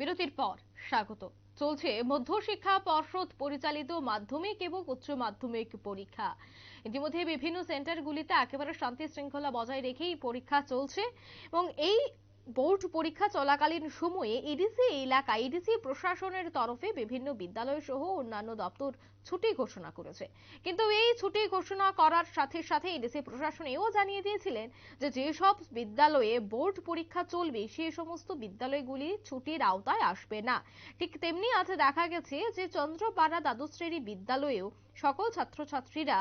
বিরতির পর স্বাগত। চলছে মধ্যশিক্ষা পর্ষদ পরিচালিত মাধ্যমিক এবং উচ্চ মাধ্যমিক পরীক্ষা। ইতিমধ্যে বিভিন্ন সেন্টারগুলিতে একেবারে শান্তি শৃঙ্খলা বজায় রেখেই পরীক্ষা চলছে এবং এই বোর্ড পরীক্ষা চলাকালীন সময়ে এডিসি এলাকা এডিসি প্রশাসনের তরফে বিভিন্ন বিদ্যালয় সহ অন্যান্য দপ্তর ছুটি ঘোষণা করেছে। কিন্তু এই ছুটি ঘোষণা করার সাথে সাথে এডিসি প্রশাসন এও জানিয়ে দিয়েছিলেন যে যেসব বিদ্যালয়ে বোর্ড পরীক্ষা চলবে সেই সমস্ত বিদ্যালয়গুলি ছুটির আওতায় আসবে না। ঠিক তেমনি আজ দেখা গেছে যে চন্দ্রপাড়া দ্বাদশ শ্রেণি বিদ্যালয়েও সকল ছাত্রছাত্রীরা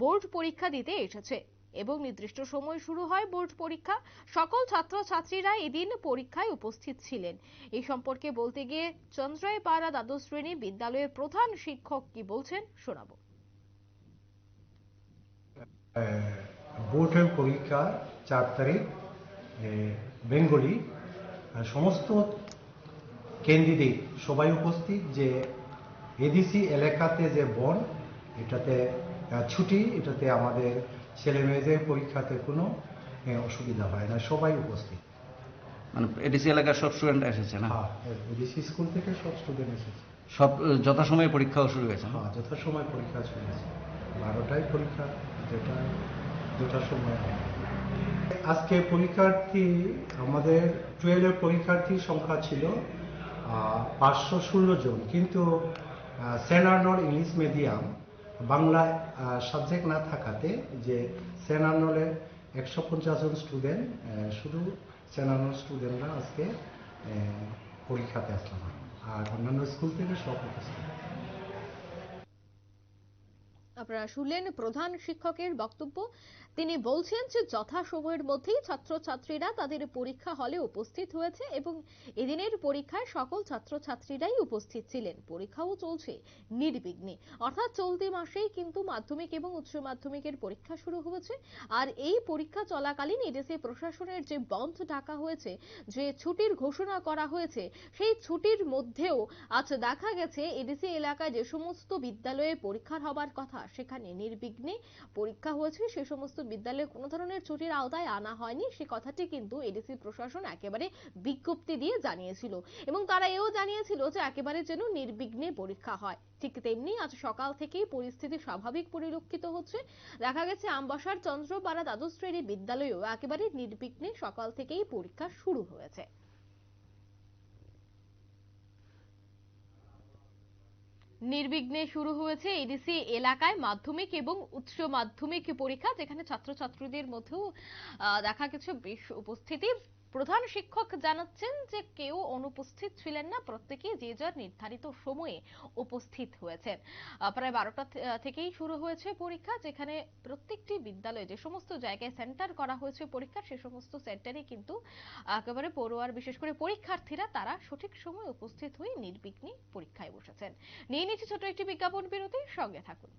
বোর্ড পরীক্ষা দিতে এসেছে। এবং নির্দিষ্ট সময় শুরু হয় বোর্ড পরীক্ষা। সকল ছাত্রছাত্রীরা এদিন পরীক্ষায় উপস্থিত ছিলেন। এই সম্পর্কে বলতে গিয়ে চন্দ্রায়পাড়া দ্বাদশ শ্রেণি বিদ্যালয়ের প্রধান শিক্ষক কি বলছেন শোনাবো। বোর্ডের পরীক্ষা চার তারিখ বেঙ্গলি সমস্ত ক্যান্ডিডেট সবাই উপস্থিত যে এডিসি এলাকাতে যে বন, এটাতে ছুটি, এটাতে আমাদের ছেলে মেয়েদের পরীক্ষাতে কোনো অসুবিধা হয় না সবাই উপস্থিত। মানে এডিসি এলাকার সব স্টুডেন্ট এসেছে না? হ্যাঁ এডিসি স্কুল থেকে সব স্টুডেন্ট এসেছে। সব যথাসময়ে পরীক্ষাও শুরু হয়েছে হ্যাঁ যথাসময় পরীক্ষা শুরু হয়েছে। বারোটায় পরীক্ষা যেটা দুটার সময়। আজকে পরীক্ষার্থী আমাদের টুয়েলভের পরীক্ষার্থীর সংখ্যা ছিল পাঁচশো ষোলো জন। কিন্তু Saint Arnold English medium Bangla subject না থাকাতে যে সেনানলের একশো পঞ্চাশ জন স্টুডেন্ট শুধু সেনানল স্টুডেন্টরা আজকে পরীক্ষাতে আসলাম আর অন্যান্য স্কুল থেকে সব আপনারা শুনলেন প্রধান শিক্ষকের বক্তব্য। তিনি বলছেন যে যথা সময়ের মধ্যেই ছাত্রছাত্রীরা তাদের পরীক্ষা হলে উপস্থিত হয়েছে এবং এদিনের পরীক্ষায় সকল ছাত্রছাত্রীরাই উপস্থিত ছিলেন। পরীক্ষাও চলছে নির্বিঘ্নে। অর্থাৎ চলতি মাসেই কিন্তু মাধ্যমিক এবং উচ্চ মাধ্যমিকের পরীক্ষা শুরু হয়েছে। আর এই পরীক্ষা চলাকালীন এডিসি প্রশাসনের যে বন্ধ ডাকা হয়েছে, যে ছুটির ঘোষণা করা হয়েছে, সেই ছুটির মধ্যেও আজ দেখা গেছে এডিসি এলাকায় যে সমস্ত বিদ্যালয়ে পরীক্ষার হবার কথা সেখানে নির্বিঘ্নে পরীক্ষা হয়েছে। সে সমস্ত বিদ্যালয়ে কোনো ধরনের ছুটির আওতায় আনা হয়নি। সে কথাটি কিন্তু এডিসি প্রশাসন একেবারে বিজ্ঞপ্তি দিয়ে জানিয়েছিল এবং তারা এও জানিয়েছিল যে একেবারে যেন নির্বিঘ্নে পরীক্ষা হয়। ঠিক তেমনি আজ সকাল থেকেই পরিস্থিতি স্বাভাবিক পরিলক্ষিত হচ্ছে। দেখা গেছে, আমবাসার চন্দ্রপাড়া দ্বাদশ শ্রেণি বিদ্যালয়েও একেবারে নির্বিঘ্নে সকাল থেকেই পরীক্ষা শুরু হয়েছে। নির্বিঘ্নে শুরু হয়েছে এডিসি এলাকায় মাধ্যমিক এবং উচ্চ মাধ্যমিক পরীক্ষা, যেখানে ছাত্রছাত্রীদের মধ্যেও দেখা গেছে বেশ উপস্থিতি। প্রধান শিক্ষক জানাচ্ছেন যে কেউ অনুপস্থিত ছিলেন না, প্রত্যেকেই যে যার নির্ধারিত সময়ে উপস্থিত হয়েছেন। প্রায় বারোটা থেকেই শুরু হয়েছে পরীক্ষা, যেখানে প্রত্যেকটি বিদ্যালয়ে যে সমস্ত জায়গায় সেন্টার করা হয়েছে পরীক্ষা সে সমস্ত সেন্টারে কিন্তু একেবারে পড়ুয়ার, বিশেষ করে পরীক্ষার্থীরা, তারা সঠিক সময় উপস্থিত হয়ে নির্বিঘ্নে পরীক্ষায় বসেছেন। নিয়ে নিচ্ছে ছোট একটি বিজ্ঞাপন বিরতি, সঙ্গে থাকুন।